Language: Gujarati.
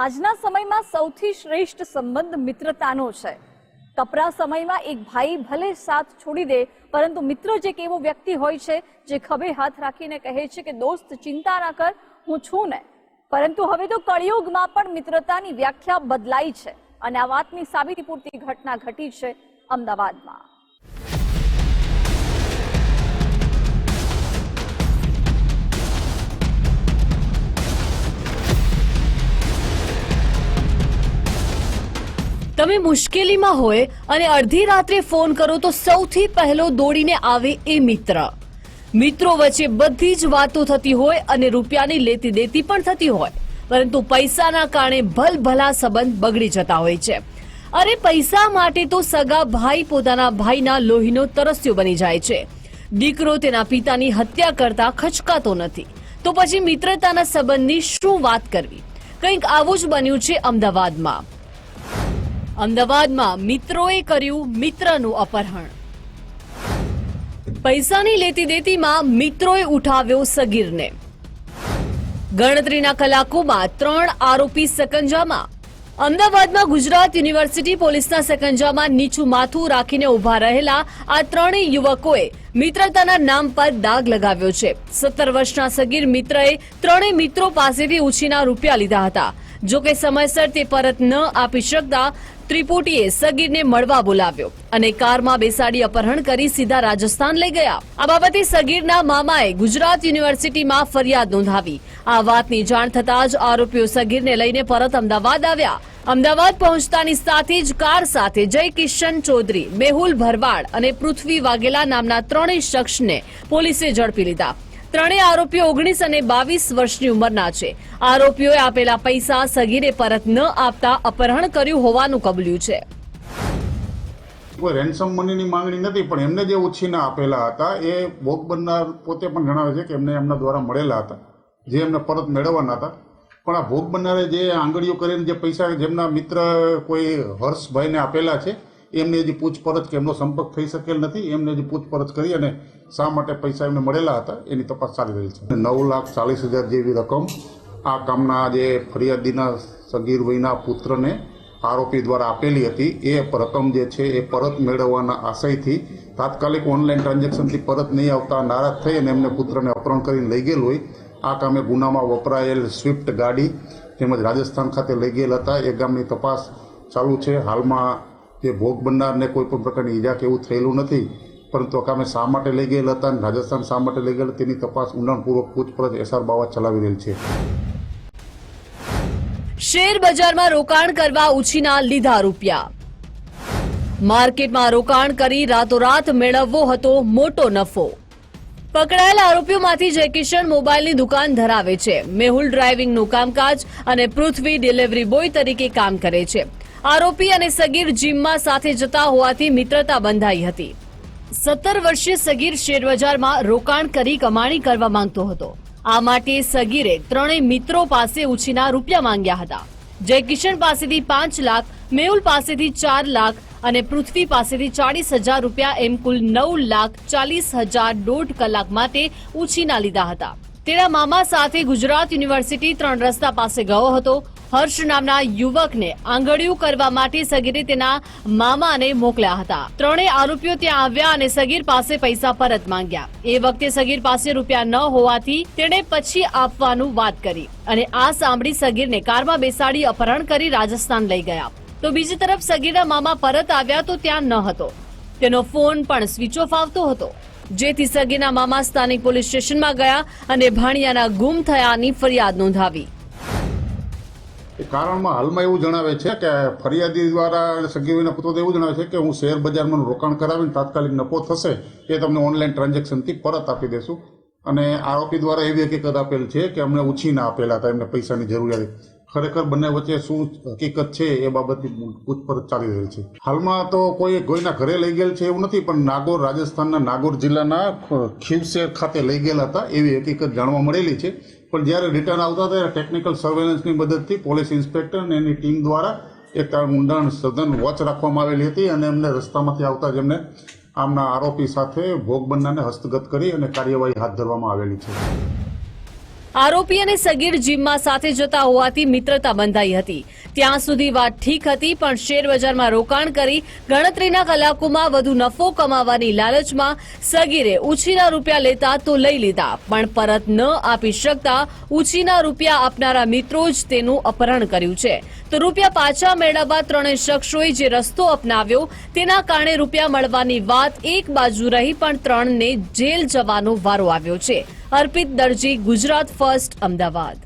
આજના સમયમાં સૌથી શ્રેષ્ઠ સંબંધ મિત્રતાનો છે. કપરા સમયમાં એક ભાઈ ભલે સાથ છોડી દે, પરંતુ મિત્ર જે એક એવો વ્યક્તિ હોય છે, જે ખભે હાથ રાખીને કહે છે કે, દોસ્ત, ચિંતા ના કર, હું છું ને. પરંતુ હવે તો કળિયુગમાં પણ મિત્રતાની વ્યાખ્યા બદલાઈ છે અને આ વાતની સાબિતી પૂરતી ઘટના ઘટી છે અમદાવાદમાં. તમે મુશ્કેલીમાં હોય અને અડધી રાત્રે ફોન કરો તો સૌથી પહેલો દોડીને આવે એ મિત્ર. મિત્રો વચ્ચે બધી જ વાતો થતી હોય અને રૂપિયાની લેતી દેતી પણ થતી હોય. પરંતુ પૈસાના કારણે ભલભલા સંબંધ બગડી જતા હોય છે. અરે પૈસા માટે તો સગા ભાઈ પોતાના ભાઈના લોહીનો તરસ્યો બની જાય છે. દીકરો તેના પિતાની હત્યા કરતા ખચકાતો નથી. તો પછી મિત્રતાના સંબંધની શું વાત કરવી? કંઈક આવું જ બન્યું છે અમદાવાદમાં. અમદાવાદમાં મિત્રોએ કર્યું મિત્રનું અપહરણ. પૈસાની લેતી દેતીમાં મિત્રોએ ઉઠાવ્યો સગીરને. ગણતરીના કલાકોમાં ત્રણ આરોપી સકંજામાં. અમદાવાદમાં ગુજરાત યુનિવર્સિટી પોલીસના સકંજામાં નીચું માથું રાખીને ઊભા રહેલા આ ત્રણેય યુવકોએ મિત્રતાના નામ પર દાગ લગાવ્યો છે. સત્તર વર્ષના સગીર મિત્રએ ત્રણેય મિત્રો પાસેથી ઉછીના રૂપિયા લીધા હતા. જો કે સમયસર તે પરત ન આપી શકતા ત્રિપુટીએ સગીરને મળવા બોલાવ્યો અને કારમાં બેસાડી અપહરણ કરી સીધા રાજસ્થાન લઈ ગયા. આ બાબતે સગીરના મામાએ ગુજરાત યુનિવર્સિટીમાં ફરિયાદ નોંધાવી. આ વાતની જાણ થતાં જ આરોપીઓ સગીરને લઈને પરત અમદાવાદ આવ્યા. અમદાવાદ પહોંચતાની સાથે જ કાર સાથે જય કિશન ચૌધરી, મેહુલ ભરવાડ અને પૃથ્વી વાઘેલા નામના ત્રણેય શખ્સને પોલીસે ઝડપી લીધા. ત્રણેય આરોપીઓ ઓગણીસ અને બાવીસ વર્ષની ઉંમરના છે. આરોપીઓએ આપેલા પૈસા સગીરે પરત ન આપતા અપહરણ કર્યું હોવાનું કબલ્યું છે. કોઈ રેન્સમ મનીની માંગણી નથી, પણ એમને જે ઉછીના આપેલા હતા, એ ભોગ બનનાર પોતે પણ જણાવે છે કે એમને એમના દ્વારા મળેલા હતા, જે એમને પરત મેળવવાના હતા. પણ આ ભોગ બનનારે જે આંગળીઓ કરીને જે પૈસા જેમના મિત્ર કોઈ હર્ષભાઈને આપેલા છે એમને હજી પૂછપરછ કે એમનો સંપર્ક થઈ શકેલ નથી, એમને હજી પૂછપરછ કરી અને શા માટે પૈસા એમને મળેલા હતા, એની તપાસ ચાલી રહી છે. નવ લાખ ચાલીસ હજાર જેવી રકમ આ કામના જે ફરિયાદીના સગીર વયના પુત્રને આરોપી દ્વારા આપેલી હતી. એ રકમ જે છે એ પરત મેળવવાના આશયથી તાત્કાલિક ઓનલાઈન ટ્રાન્ઝેક્શનથી પરત નહીં આવતા નારાજ થઈ અને એમને પુત્રને અપહરણ કરીને લઈ ગયેલ હોય. આ કામે ગુનામાં વપરાયેલ સ્વિફ્ટ ગાડી તેમજ રાજસ્થાન ખાતે લઈ ગયેલ હતા. એ ગામની તપાસ ચાલુ છે. હાલમાં જે ભોગ બનનારને કોઈ પણ પ્રકારની ઈજા કે એવું થયેલું નથી, પરંતુ આ કામે શા માટે લઈ ગયેલ હતા અને રાજસ્થાન શા માટે લઈ ગયેલ, તેની તપાસ ઊંડાણપૂર્વક પૂછપરછ એસઆર બાવા ચલાવી રહેલ છે. શેર બજારમાં રોકાણ કરવા ઉછીના લીધા રૂપિયા. માર્કેટમાં રોકાણ કરી રાતોરાત મેળવવો હતો મોટો નફો. પકડાયેલા આરોપીઓમાંથી જયકિશન મોબાઈલની દુકાન ધરાવે છે. મેહુલ ડ્રાઇવિંગનું કામકાજ અને પૃથ્વી ડિલિવરી બોય તરીકે કામ કરે છે. આરોપી અને સગીર જીમમાં સાથે જતા હોવાથી મિત્રતા બંધાઈ હતી. સત્તર વર્ષીય સગીર શેરબજારમાં રોકાણ કરી કમાણી કરવા માંગતો હતો. આ માટે સગીરે ત્રણેય મિત્રો પાસે ઉછીના રૂપિયા માંગ્યા હતા. જયકિશન પાસેથી પાંચ લાખ, મેહુલ પાસેથી ચાર લાખ અને પૃથ્વી પાસેથી ચાલીસ હજાર રૂપિયા એમ કુલ નવ લાખ ચાલીસ હજાર દોઢ કલાક માટે ઉછીના લીધા હતા. તેના મામા સાથે ગુજરાત યુનિવર્સિટી ત્રણ રસ્તા પાસે ગયો હતો. હર્ષ નામના યુવકને આંગળીયું કરવા માટે સગીરે તેના મામાને મોકલ્યા હતા. ત્રણેય આરોપીઓ ત્યાં આવ્યા અને સગીર પાસે પૈસા પરત માંગ્યા. એ વખતે સગીર પાસે રૂપિયા ન હોવાથી તેણે પછી આપવાનું વાત કરી અને આ સાંભળી સગીરને કારમાં બેસાડી અપહરણ કરી રાજસ્થાન લઈ ગયા. તો બીજી તરફ સગીરના મામા પરત આવ્યા તો ત્યાં ન હતો. તેનો ફોન પણ સ્વિચ ઓફ આવતો હતો. જેથી સગીરના મામા સ્થાનિક પોલીસ સ્ટેશનમાં ગયા અને ભાણિયાના ગુમ થયાની ફરિયાદ નોંધાવી. એ કારણમાં હાલમાં એવું જણાવે છે કે ફરિયાદી દ્વારા સગીરના પુત્રો એવું જણાવે છે કે હું શેર બજારમાં રોકાણ કરાવીને તાત્કાલિક નફો થશે એ તમને ઓનલાઈન ટ્રાન્ઝેક્શનથી પરત આપી દેશું. અને આરોપી દ્વારા એવી હકીકત આપેલ છે કે અમને ઉછીના આપેલા હતા, એમને પૈસાની જરૂરિયાત. ખરેખર બંને વચ્ચે શું હકીકત છે એ બાબતની પૂછપરછ ચાલી રહી છે. હાલમાં તો કોઈ કોઈના ઘરે લઈ ગયેલ છે એવું નથી, પણ નાગોર રાજસ્થાનના નાગોર જિલ્લાના ખીવસેર ખાતે લઈ ગયેલા હતા એવી હકીકત જાણવા મળેલી છે. પણ જ્યારે રિટર્ન આવતા ત્યારે ટેકનિકલ સર્વેલન્સની મદદથી પોલીસ ઇન્સ્પેક્ટર અને એની ટીમ દ્વારા એક ઊંડાણ સઘન વોચ રાખવામાં આવેલી હતી અને એમને રસ્તામાંથી આવતા જ એમને આમના આરોપી સાથે ભોગ બનનારને હસ્તગત કરી અને કાર્યવાહી હાથ ધરવામાં આવેલી છે. આરોપી અને સગીર જીમમાં સાથે જતા હોવાથી મિત્રતા બંધાઈ હતી. ત્યાં સુધી વાત ઠીક હતી, પણ શેરબજારમાં રોકાણ કરી ગણતરીના કલાકોમાં વધુ નફો કમાવાની લાલચમાં સગીરે ઉછીના રૂપિયા લેતા તો લઈ લીધા, પણ પરત ન આપી શકતા ઉછીના રૂપિયા આપનારા મિત્રો જ તેનું અપહરણ કર્યું છે. તો રૂપિયા પાછા મેળવવા ત્રણેય શખ્સોએ જે રસ્તો અપનાવ્યો, તેના કારણે રૂપિયા મળવાની વાત એક બાજુ રહી, પણ ત્રણને જેલ જવાનો વારો આવ્યો છે. અર્પિત દરજી ગુજરાત ફર્સ્ટ અમદાવાદ.